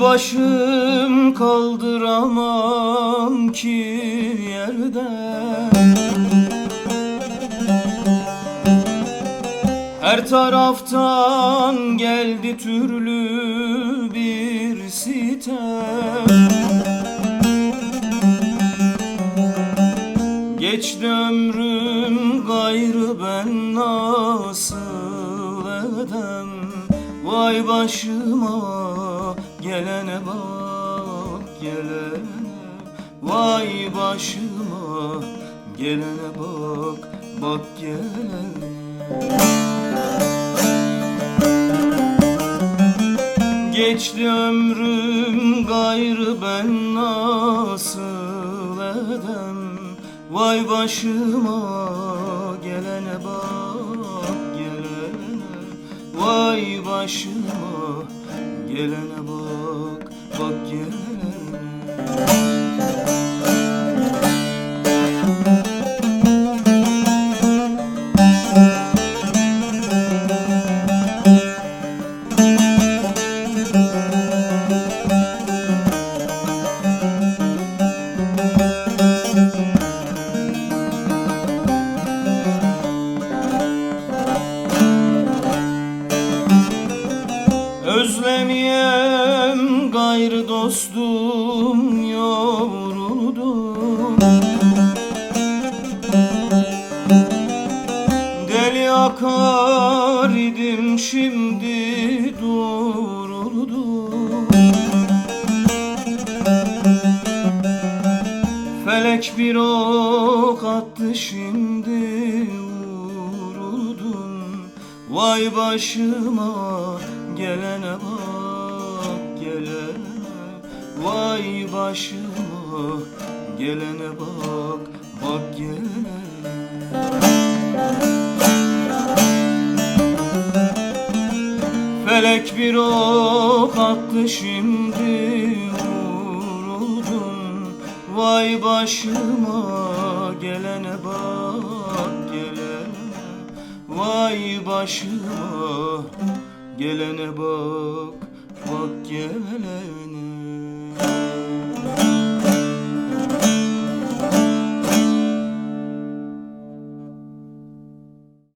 başım kaldıramam ki yerden Her taraftan geldi türlü bir sitem Geçti ömrüm gayrı ben nasıl edem Vay başıma gelene bak gelene. Vay başıma gelene bak bak gelene. Geçti ömrüm gayrı ben nasıl edem Vay başıma gelene bak Vay başıma gelene bak bak gelene gayrı dostum yoruldum Deli akar idim şimdi duruldum Felek bir ok attı şimdi vuruldum Vay başıma gelene bak gelene Vay başıma gelene bak bak gelene Felek bir ok attı şimdi vuruldum. Vay başıma gelene bak gelene Vay başıma gelene bak bak gelene